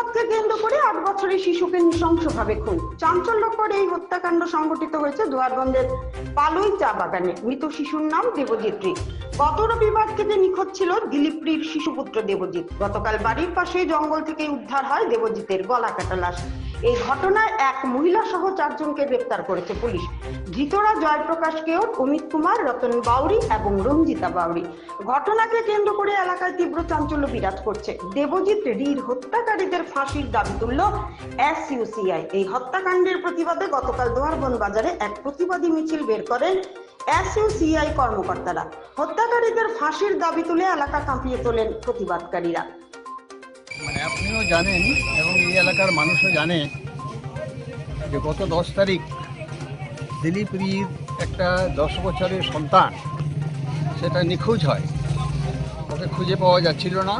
বিবাদকে কেন্দ্র করে আট বছরের শিশুকে নৃশংসভাবে খুন। চাঞ্চল্যকর এই হত্যাকাণ্ড সংঘটিত হয়েছে দুয়ারবন্দের পালুই চা বাগানে। মৃত শিশুর নাম দেবজিৎ রি গত রবিবার থেকে নিখোঁজ ছিল দিলীপ্রির শিশুপুত্র দেবজিৎ। গতকাল বাড়ির পাশে জঙ্গল থেকে উদ্ধার হয় দেবজিতের গলা কাটা লাশ। এই ঘটনায় এক মহিলা সহ চারজনকে গ্রেপ্তার করেছে পুলিশ। ধৃতরা জয়প্রকাশ কেওট অমিত কুমার, রতন বাউরি এবং রঞ্জিতা বাউরি। ঘটনাকে কেন্দ্র করে এলাকায় তীব্র চাঞ্চল্য বিরাজ করছে। দেবজিৎ রির হত্যাকারীদের ফাঁসির দাবি তুলল এসইউসিআই এই হত্যাকাণ্ডের প্রতিবাদে গতকাল দোয়ারবন বাজারে এক প্রতিবাদী মিছিল বের করেন এসইউসিআই কর্মকর্তারা। হত্যাকারীদের ফাঁসির দাবি তুলে এলাকা কাঁপিয়ে তোলেন প্রতিবাদকারীরা। মানে আপনিও জানেন এবং এই এলাকার মানুষও জানে যে গত দশ তারিখ দিলীপ রির একটা দশ বছরের সন্তান, সেটা নিখোঁজ হয়। ওকে খুঁজে পাওয়া যাচ্ছিল না।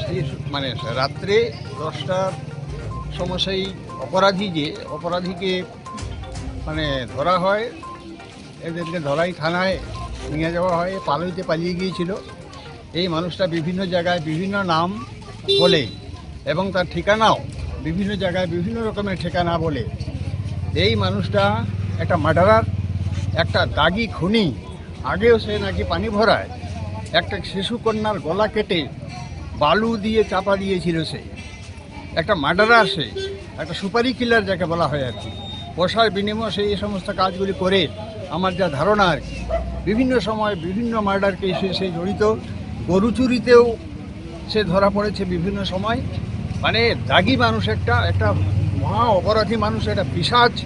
সেই মানে রাত্রে দশটার সময় সেই অপরাধী যে অপরাধীকে মানে ধরা হয়, এদেরকে ধরাই থানায় নিয়ে যাওয়া হয়, পালইতে পালিয়ে গিয়েছিল। এই মানুষটা বিভিন্ন জায়গায় বিভিন্ন নাম বলে এবং তার ঠিকানাও বিভিন্ন জায়গায় বিভিন্ন রকমের ঠিকানা বলে। এই মানুষটা একটা মার্ডারার, একটা দাগি খুনি। আগেও সে নাকি পানি ভরায়। একটা শিশুকন্যার গলা কেটে বালু দিয়ে চাপা দিয়েছিল সে। একটা মার্ডারার সে, একটা সুপারি কিলার যাকে বলা হয় আর কি। পয়সার বিনিময়ে সে এই সমস্ত কাজগুলি করে। আমার যা ধারণা আর কি। বিভিন্ন সময় বিভিন্ন মার্ডার কেসে সে জড়িত। গরু চুরিতেও সে ধরা পড়েছে বিভিন্ন সময়। মানে দাগি মানুষ একটা একটা মহা অপরাধী মানুষ, একটা পিসাজ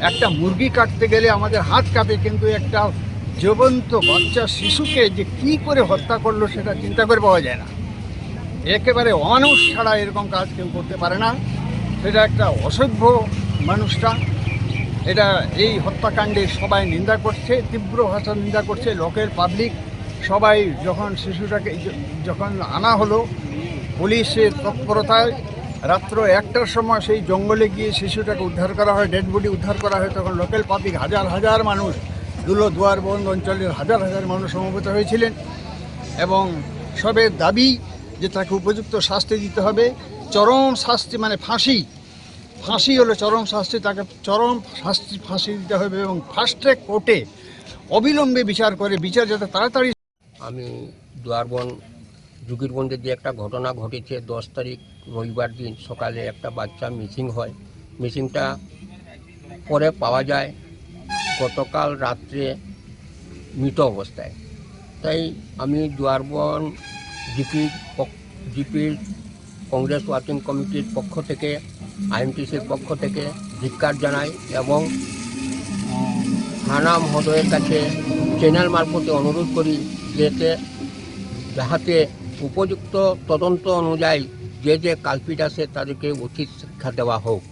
একটা মুরগি কাটতে গেলে আমাদের হাত কাঁপে, কিন্তু একটা জীবন্ত বাচ্চা শিশুকে যে কি করে হত্যা করল সেটা চিন্তা করে পাওয়া যায় না। একেবারে অমানুষ ছাড়া এরকম কাজ কেউ করতে পারে না। সেটা একটা অসভ্য মানুষটা। এটা এই হত্যাকাণ্ডে সবাই নিন্দা করছে, তীব্র ভাষা নিন্দা করছে, লোকের পাবলিক সবাই যখন শিশুটাকে যখন আনা হলো, পুলিশের তৎপরতায় রাত্র একটার সময় সেই জঙ্গলে গিয়ে শিশুটাকে উদ্ধার করা হয়, ডেড বডি উদ্ধার করা হয়, তখন লোকাল পাবলিক হাজার হাজার মানুষ, দুলো, দুয়ার বন্ধ অঞ্চলের হাজার হাজার মানুষ সমবেত হয়েছিলেন এবং সবের দাবি যে তাকে উপযুক্ত শাস্তি দিতে হবে, চরম শাস্তি মানে ফাঁসি। ফাঁসি হলো চরম শাস্তি, তাকে চরম শাস্তি, ফাঁসি দিতে হবে এবং ফার্স্ট ট্র্যাক কোর্টে অবিলম্বে বিচার করে, বিচার যাতে তাড়াতাড়ি আমি দুয়ারবন যুগিরবন্দের যে একটা ঘটনা ঘটেছে, দশ তারিখ রবিবার দিন সকালে একটা বাচ্চা মিসিং হয়। মিসিংটা পরে পাওয়া যায় গতকাল রাত্রে মৃত অবস্থায়। তাই আমি দুয়ারবন জিপির জিপির কংগ্রেস ওয়ার্কিং কমিটির পক্ষ থেকে আইএনটিসির পক্ষ থেকে ধিক্কার জানাই এবং থানা মহোদয়ের কাছে চ্যানেল মারফতে অনুরোধ করি যাতে যাহাতে উপযুক্ত তদন্ত অনুযায়ী যে যে কালপিট আছে তাদেরকে উচিত শিক্ষা দেওয়া হোক।